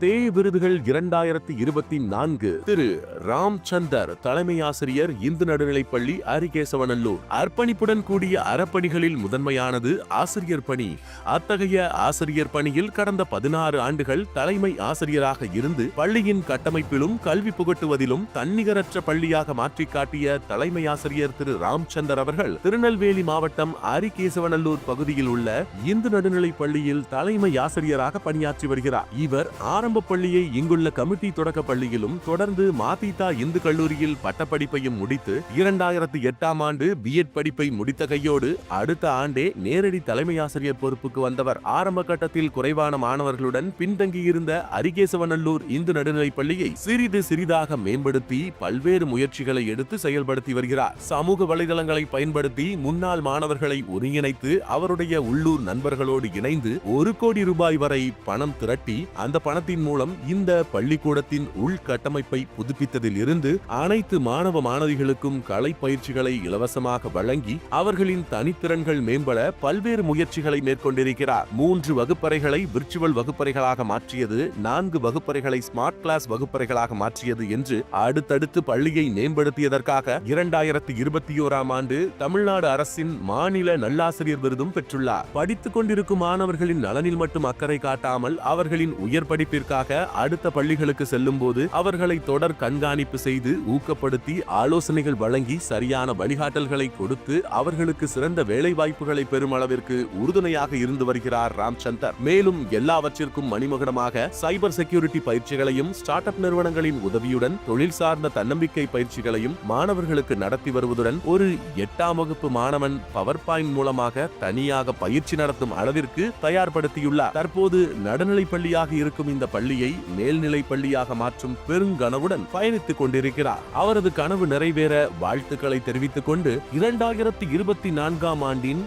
தே விருதுகள் இரண்டாயிரத்தி இருபத்தி நான்கு. திரு. ராம்சந்தர் தலைமை ஆசிரியர் இந்து நடுநிலைப்பள்ளி அரிகேசவனல்லூர் அர்ப்பணிப்புடன் கூடிய அறப்பணிகளில் முதன்மையானது ஆசிரியர் பணி. அத்தகைய ஆசிரியர் பணியில் கடந்த பதினாறு ஆண்டுகள் தலைமை ஆசிரியராக இருந்து பள்ளியின் கட்டமைப்பிலும் கல்வி புகட்டுவதிலும் தன்னிகரற்ற பள்ளியாக மாற்றி காட்டிய தலைமை ஆசிரியர் திரு. ராம்சந்தர் அவர்கள் திருநெல்வேலி மாவட்டம் அரிகேசவனல்லூர் பகுதியில் உள்ள இந்து நடுநிலைப்பள்ளியில் தலைமை ஆசிரியராக பணியாற்றி வருகிறார். இவர் ஆரம்ப பள்ளியை இங்குள்ள கமிட்டி தொடக்க பள்ளியிலும் தொடர்ந்து மாபிதா இந்து கல்லூரியில் பட்டப்படிப்பையும் முடித்து இரண்டாயிரத்தி எட்டாம் ஆண்டு பிஎட் படிப்பை முடித்த கையோடு அடுத்த ஆண்டே நேரடி தலைமை ஆசிரியர் பொறுப்புக்கு வந்தவர். ஆரம்ப கட்டத்தில் குறைவான மாணவர்களுடன் பின்தங்கியிருந்த அரிகேசவநல்லூர் இந்து நடுநிலைப் பள்ளியை சிறிது சிறிதாக மேம்படுத்தி பல்வேறு முயற்சிகளை எடுத்து செயல்படுத்தி வருகிறார். சமூக வலைதளங்களை பயன்படுத்தி முன்னாள் மாணவர்களை ஒருங்கிணைத்து அவருடைய உள்ளூர் நண்பர்களோடு இணைந்து ஒரு கோடி ரூபாய் வரை பணம் திரட்டி அந்த திட்டத்தின் மூலம் இந்த பள்ளிக்கூடத்தின் உள்கட்டமைப்பை புதுப்பித்ததில் இருந்து அனைத்து மாணவ மாணவிகளுக்கும் கலை பயிற்சிகளை இலவசமாக வழங்கி அவர்களின் தனித்திறன்கள் மேம்பட பல்வேறு முயற்சிகளை மேற்கொண்டிருக்கிறார். மூன்று வகுப்பறைகளை விர்ச்சுவல் வகுப்பறைகளாக மாற்றியது நான்கு வகுப்பறைகளை ஸ்மார்ட் கிளாஸ் வகுப்பறைகளாக மாற்றியது என்று அடுத்தடுத்து பள்ளியை மேம்படுத்தியதற்காக இரண்டாயிரத்தி இருபத்தி ஓராம் ஆண்டு தமிழ்நாடு அரசின் மாநில நல்லாசிரியர் விருதும் பெற்றுள்ளார். படித்துக் கொண்டிருக்கும் மாணவர்களின் நலனில் மட்டும் அக்கறை காட்டாமல் அவர்களின் உயர் படிப்பிற்கு படிப்பிற்காக அடுத்த பள்ளிகளுக்கு செல்லும் போது அவர்களை தொடர் கண்காணிப்பு செய்து ஊக்கப்படுத்தி ஆலோசனைகள் வழங்கி சரியான வழிகாட்டல்களை கொடுத்து அவர்களுக்கு சிறந்த வேலை வாய்ப்புகளை பெறும் அளவிற்கு உறுதுணையாக இருந்து வருகிறார் ராம்சந்தர். மேலும் எல்லாவற்றிற்கும் மணிமகுடமாக சைபர் செக்யூரிட்டி பயிற்சிகளையும் ஸ்டார்ட் அப் நிறுவனங்களின் உதவியுடன் தொழில் சார்ந்த தன்னம்பிக்கை பயிற்சிகளையும் மாணவர்களுக்கு நடத்தி வருவதுடன் ஒரு எட்டாம் வகுப்பு மாணவன் பவர் பாயிண்ட் மூலமாக தனியாக பயிற்சி நடத்தும் அளவிற்கு தயார்படுத்தியுள்ளார். தற்போது நடுநிலை பள்ளியாக இருக்கும் இந்த பள்ளியை மேல்நிலை பள்ளியாக மாற்றும் பெருங்கனவுடன் பயணித்துக் கொண்டிருக்கிறார். அவரது கனவு நிறைவேற வாழ்த்துக்களை தெரிவித்துக் கொண்டு இரண்டாயிரத்தி இருபத்தி நான்காம் ஆண்டின்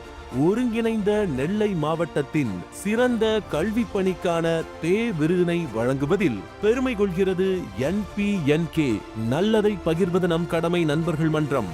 ஒருங்கிணைந்த நெல்லை மாவட்டத்தின் சிறந்த கல்வி பணிக்கான தே விருதினை வழங்குவதில் பெருமை கொள்கிறது என்பிஎன்கே நல்லதை பகிர்வது நம் கடமை நண்பர்கள் மன்றம்.